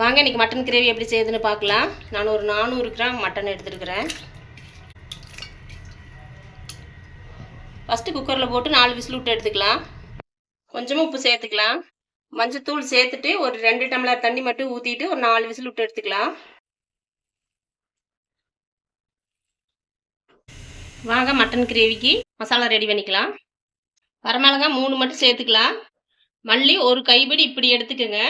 வாங்க இன்றைக்கி mutton gravy எப்படி செய்யுதுன்னு பார்க்கலாம். நான் ஒரு நானூறு கிராம் மட்டன் எடுத்துருக்கிறேன். ஃபஸ்ட்டு குக்கரில் போட்டு நாலு விசில் விட்டு எடுத்துக்கலாம். கொஞ்சமாக உப்பு சேர்த்துக்கலாம். மஞ்சத்தூள் சேர்த்துட்டு ஒரு ரெண்டு டம்ளர் தண்ணி மட்டும் ஊற்றிட்டு ஒரு நாலு விசில் விட்டு எடுத்துக்கலாம். வாங்க மட்டன் கிரேவிக்கு மசாலா ரெடி பண்ணிக்கலாம். வரமிளகா மூணு மட்டும் சேர்த்துக்கலாம். மல்லி ஒரு கைப்பிடி இப்படி எடுத்துக்கோங்க.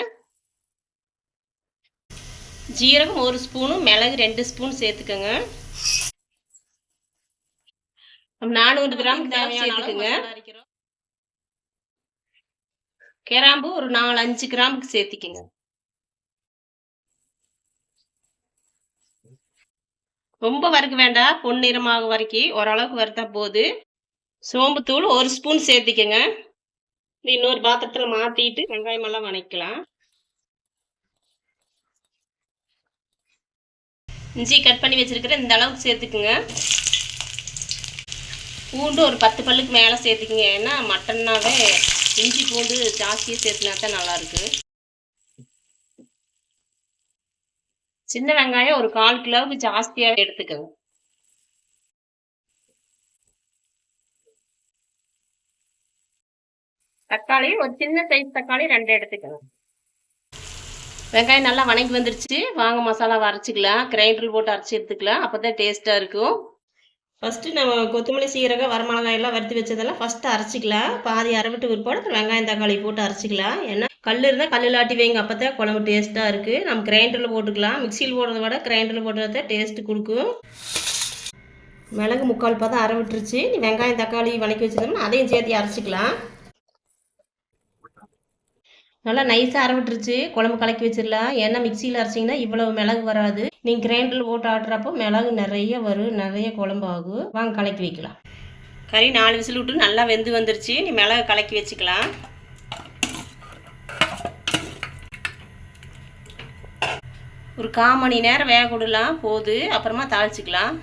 ஜீரகம் ஒரு ஸ்பூனு மிளகு ரெண்டு ஸ்பூன் சேர்த்துக்கோங்க. நானூறு கிராம் சேர்த்துக்கோங்க. கிராம்பு ஒரு நாலு அஞ்சு கிராமுக்கு சேர்த்திக்கோங்க. ரொம்ப வறுக்க வேண்டாம் பொன்னிறமாக வரைக்கும் ஓரளவுக்கு வறுத்தா போது. சோம்புத்தூள் ஒரு ஸ்பூன் சேர்த்திக்கோங்க. இன்னொரு பாத்திரத்தில் மாற்றிட்டு வெங்காயம் எல்லாம் வணக்கலாம். இஞ்சி கட் பண்ணி வச்சிருக்கிற இந்த அளவுக்கு சேர்த்துக்குங்க. பூண்டு ஒரு பத்து பல்லுக்கு மேலே சேர்த்துக்குங்க. ஏன்னா மட்டன்னாவே இஞ்சி பூண்டு ஜாஸ்தியாக சேர்த்துனா தான் நல்லாயிருக்கு சின்ன வெங்காயம் ஒரு கால் கிலோவுக்கு ஜாஸ்தியாக எடுத்துக்கோங்க. தக்காளி ஒரு சின்ன சைஸ் தக்காளி ரெண்டு எடுத்துக்கணும் வெங்காயம் நல்லா வணங்கி வந்துருச்சு. வாங்க மசாலா அரைச்சிக்கலாம். கிரைண்டர் போட்டு அரைச்சி எடுத்துக்கலாம். அப்போ தான் டேஸ்ட்டாக இருக்கும். ஃபஸ்ட்டு நம்ம கொத்தமல்லி சீரகம் வரமிளகாய் எல்லாம் வறுத்து வச்சதெல்லாம் ஃபஸ்ட்டு அரைச்சிக்கலாம். பாதி அரைவிட்டு பிற்பாடு வெங்காயம் தக்காளி போட்டு அரைச்சிக்கலாம். ஏன்னா கல் இருந்தால் கல்லில் ஆட்டி வைங்க. அப்போ தான் குழம்பு டேஸ்ட்டாக இருக்குது நம்ம கிரைண்டரில் போட்டுக்கலாம். மிக்சியில் போடுறத விட கிரைண்டரில் போடுறது தான் டேஸ்ட்டு கொடுக்கும். மிளகு முக்கால் பார்த்தா அரை விட்டுருச்சு வெங்காயம் தக்காளி வணக்கி வச்சிருந்தோம்னா அதையும் சேர்த்து அரைச்சிக்கலாம். நல்லா நைஸாக அரைவிட்டுருச்சு. குழம்பு கலக்கி வச்சிடலாம். ஏன்னா மிக்சியில் அரைச்சிங்கன்னா இவ்வளவு மிளகு வராது. நீங்கள் கிரைண்டரில் போட்டு ஆட்டுறப்போ மிளகு நிறைய வரும். நிறைய குழம்பு ஆகும். வாங்க கலக்கி வைக்கலாம். கறி நாலு விசில் விட்டு நல்லா வெந்து வந்துருச்சு. நீ மிளகு கலக்கி வச்சுக்கலாம். ஒரு கால் மணி நேரம் வேக விடலாம். போது. அப்புறமா தாளிச்சிக்கலாம்.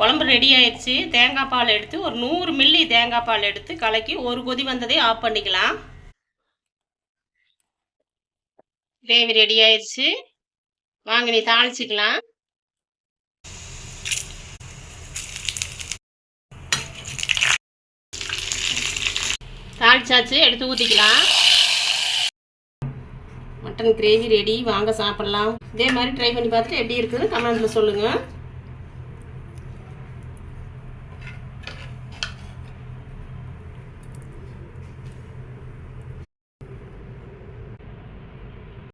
குழம்பு ரெடி ஆயிடுச்சு. தேங்காய் பால் எடுத்து ஒரு நூறு மில்லி தேங்காய் பால் எடுத்து கலக்கி ஒரு கொதி வந்ததே ஆஃப் பண்ணிக்கலாம். கிரேவி ரெடி ஆயிடுச்சு. வாங்க நீ தாளிச்சிக்கலாம். தாளிச்சாச்சு எடுத்து ஊற்றிக்கலாம் மட்டன் கிரேவி ரெடி. வாங்க சாப்பிட்லாம். இதே மாதிரி ட்ரை பண்ணி பார்த்துட்டு எப்படி இருக்குதுன்னு கமெண்ட்டில் சொல்லுங்கள்